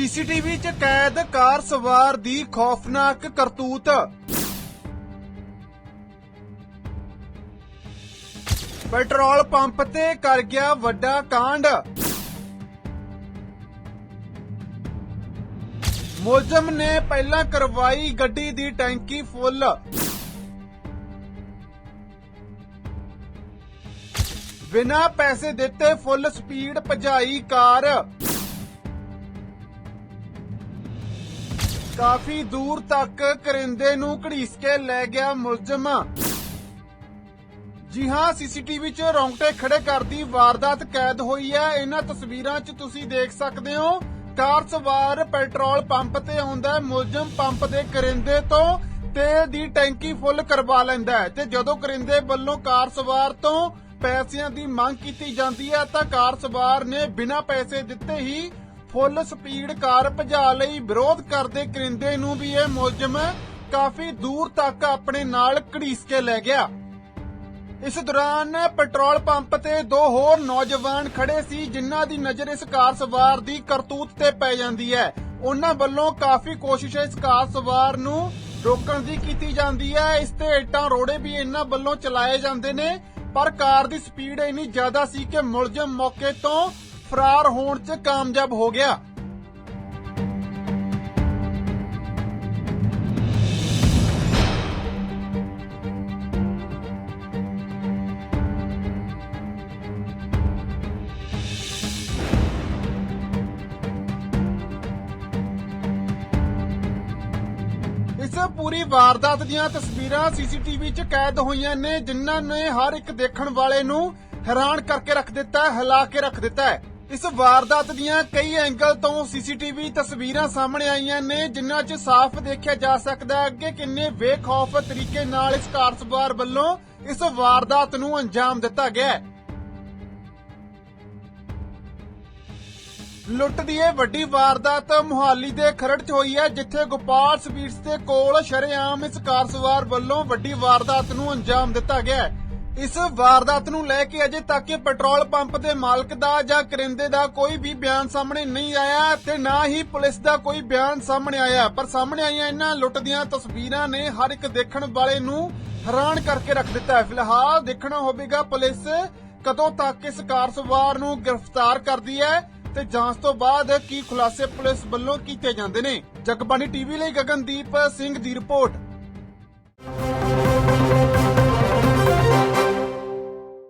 CCTV 'ਚ ਕੈਦ ਕਾਰ ਸਵਾਰ ਦੀ ਖੌਫਨਾਕ ਕਰਤੂਤ। ਪੈਟਰੋਲ ਪੰਪ ਤੇ ਕਰ ਗਿਆ ਵੱਡਾ ਕਾਂਡ। ਮੁਲਜ਼ਮ ਨੇ ਪਹਿਲਾਂ ਕਰਵਾਈ ਗੱਡੀ ਦੀ ਟੈਂਕੀ ਫੁੱਲ। ਬਿਨਾ ਪੈਸੇ ਦਿੱਤੇ ਫੁੱਲ ਸਪੀਡ ਭਜਾਈ ਕਾਰ। ਕਾਫੀ ਦੂਰ ਤੱਕ ਕਰਿੰਦੇ ਨੂੰ ਘੜੀਸ ਕੇ ਲੈ ਗਿਆ ਮੁਲਜ਼ਮ। ਜੀ ਹਾਂ, ਸੀਸੀਟੀਵੀ 'ਚ ਰੌਂਗਟੇ ਖੜੇ ਕਰਦੀ ਵਾਰਦਾਤ ਕੈਦ ਹੋਈ ਹੈ। ਇਹਨਾਂ ਤਸਵੀਰਾਂ 'ਚ ਤੁਸੀਂ ਦੇਖ ਸਕਦੇ ਹੋ, ਕਾਰ ਸਵਾਰ ਪੈਟਰੋਲ ਪੰਪ ਤੇ ਆਉਂਦਾ ਮੁਲਜ਼ਮ ਪੰਪ ਦੇ ਕਰਿੰਦੇ ਤੋਂ ਤੇਲ ਦੀ ਟੈਂਕੀ ਫੁੱਲ ਕਰਵਾ ਲੈਂਦਾ ਤੇ ਜਦੋਂ ਕਰਿੰਦੇ ਵੱਲੋਂ ਕਾਰ ਸਵਾਰ ਤੋਂ ਪੈਸਿਆਂ ਦੀ ਮੰਗ ਕੀਤੀ ਜਾਂਦੀ ਹੈ ਤਾਂ ਕਾਰ ਸਵਾਰ ਨੇ ਬਿਨਾਂ ਪੈਸੇ ਦਿੱਤੇ ਹੀ ਫੁੱਲ ਸਪੀਡ ਕਾਰ ਭਜਾ ਲਈ, ਵਿਰੋਧ ਕਰਦੇ ਕਰਿੰਦੇ ਨੂੰ ਵੀ ਇਹ ਮੁਲਜ਼ਮ ਕਾਫੀ ਦੂਰ ਤੱਕ ਆਪਣੇ ਨਾਲ ਘੜੀਸ ਕੇ ਲੈ ਗਿਆ। ਇਸ ਦੌਰਾਨ ਪੈਟਰੋਲ ਪੰਪ ਤੇ ਦੋ ਹੋਰ ਨੌਜਵਾਨ ਖੜੇ ਸੀ, ਜਿਨ੍ਹਾਂ ਦੀ ਨਜ਼ਰ ਇਸ ਕਾਰ ਸਵਾਰ ਦੀ ਕਰਤੂਤ ਤੇ ਪੈ ਜਾਂਦੀ ਹੈ। ਉਹਨਾਂ ਵੱਲੋਂ ਕਾਫੀ ਕੋਸ਼ਿਸ਼ ਇਸ ਕਾਰ ਸਵਾਰ ਨੂੰ ਰੋਕਣ ਦੀ ਕੀਤੀ ਜਾਂਦੀ ਹੈ। ਇਸ ਤੇ ਇੱਟਾਂ ਰੋੜੇ ਵੀ ਇਹਨਾਂ ਵੱਲੋਂ ਚਲਾਏ ਜਾਂਦੇ ਨੇ, ਪਰ ਕਾਰ ਦੀ ਸਪੀਡ ਇੰਨੀ ਜ਼ਿਆਦਾ ਸੀ ਕਿ ਮੁਲਜ਼ਮ ਮੌਕੇ ਤੋਂ ਫਰਾਰ ਹੋਣ 'ਚ ਕਾਮਯਾਬ ਹੋ ਗਿਆ। ਇਸ ਪੂਰੀ ਵਾਰਦਾਤ ਦੀਆਂ ਤਸਵੀਰਾਂ ਸੀਸੀਟੀਵੀ 'ਚ ਕੈਦ ਹੋਈਆਂ ਨੇ, ਜਿਨ੍ਹਾਂ ਨੇ ਹਰ ਇੱਕ ਦੇਖਣ ਵਾਲੇ ਨੂੰ ਹੈਰਾਨ ਕਰਕੇ ਰੱਖ ਦਿੱਤਾ ਹੈ, ਹਿਲਾ ਕੇ ਰੱਖ ਦਿੱਤਾ ਹੈ। ਇਸ ਵਾਰਦਾਤ ਦੀਆਂ ਕਈ ਐਂਗਲ ਤੋਂ ਸੀਸੀਟੀਵੀ ਤਸਵੀਰਾਂ ਸਾਹਮਣੇ ਆਈਆਂ ਨੇ, ਜਿਨ੍ਹਾਂ 'ਚ ਸਾਫ਼ ਦੇਖਿਆ ਜਾ ਸਕਦਾ ਹੈ ਕਿ ਕਿੰਨੇ ਬੇਖੌਫ ਤਰੀਕੇ ਨਾਲ ਇਸ ਕਾਰ ਸਵਾਰ ਵੱਲੋਂ ਇਸ ਵਾਰਦਾਤ ਨੂੰ ਅੰਜਾਮ ਦਿੱਤਾ ਗਿਆ ਹੈ। ਲੁੱਟ ਦੀ ਇਹ ਵੱਡੀ ਵਾਰਦਾਤ ਮੁਹਾਲੀ ਦੇ ਖਰੜ 'ਚ ਹੋਈ ਹੈ, ਜਿੱਥੇ ਗੋਪਾਲ ਸਵੀਟਸ ਦੇ ਕੋਲ ਸ਼ਰੇਆਮ ਇਸ ਕਾਰ ਸਵਾਰ ਵੱਲੋਂ ਵੱਡੀ ਵਾਰਦਾਤ ਨੂੰ ਅੰਜਾਮ ਦਿੱਤਾ ਗਿਆ ਇਸ ਵਾਰਦਾਤ ਨੂੰ ਲੈ ਕੇ ਅਜੇ ਤੱਕ ਪੈਟਰੋਲ ਪੰਪ ਦੇ ਮਾਲਕ ਦਾ ਜਾਂ ਕਰਿੰਦੇ ਦਾ ਕੋਈ ਵੀ ਬਿਆਨ ਸਾਹਮਣੇ ਨਹੀਂ ਆਇਆ ਤੇ ਨਾ ਹੀ ਪੁਲਿਸ ਦਾ ਕੋਈ ਬਿਆਨ ਸਾਹਮਣੇ ਆਇਆ। ਪਰ ਸਾਹਮਣੇ ਆਈਆਂ ਇਹਨਾਂ ਲੁੱਟ ਦੀਆਂ ਤਸਵੀਰਾਂ ਨੇ ਹਰ ਇੱਕ ਦੇਖਣ ਵਾਲੇ ਨੂੰ ਹੈਰਾਨ ਕਰਕੇ ਰੱਖ ਦਿੱਤਾ ਹੈ। ਫਿਲਹਾਲ ਦੇਖਣਾ ਹੋਵੇਗਾ ਪੁਲਿਸ ਕਦੋਂ ਤੱਕ ਇਸ ਕਾਰ ਸਵਾਰ ਨੂੰ ਗ੍ਰਿਫਤਾਰ ਕਰਦੀ ਹੈ ਤੇ ਜਾਂਚ ਤੋਂ ਬਾਅਦ ਕੀ ਖੁਲਾਸੇ ਪੁਲਿਸ ਵੱਲੋਂ ਕੀਤੇ ਜਾਂਦੇ ਨੇ। ਜਗਬਾਣੀ ਟੀਵੀ ਲਈ ਗਗਨਦੀਪ ਸਿੰਘ ਦੀ ਰਿਪੋਰਟ।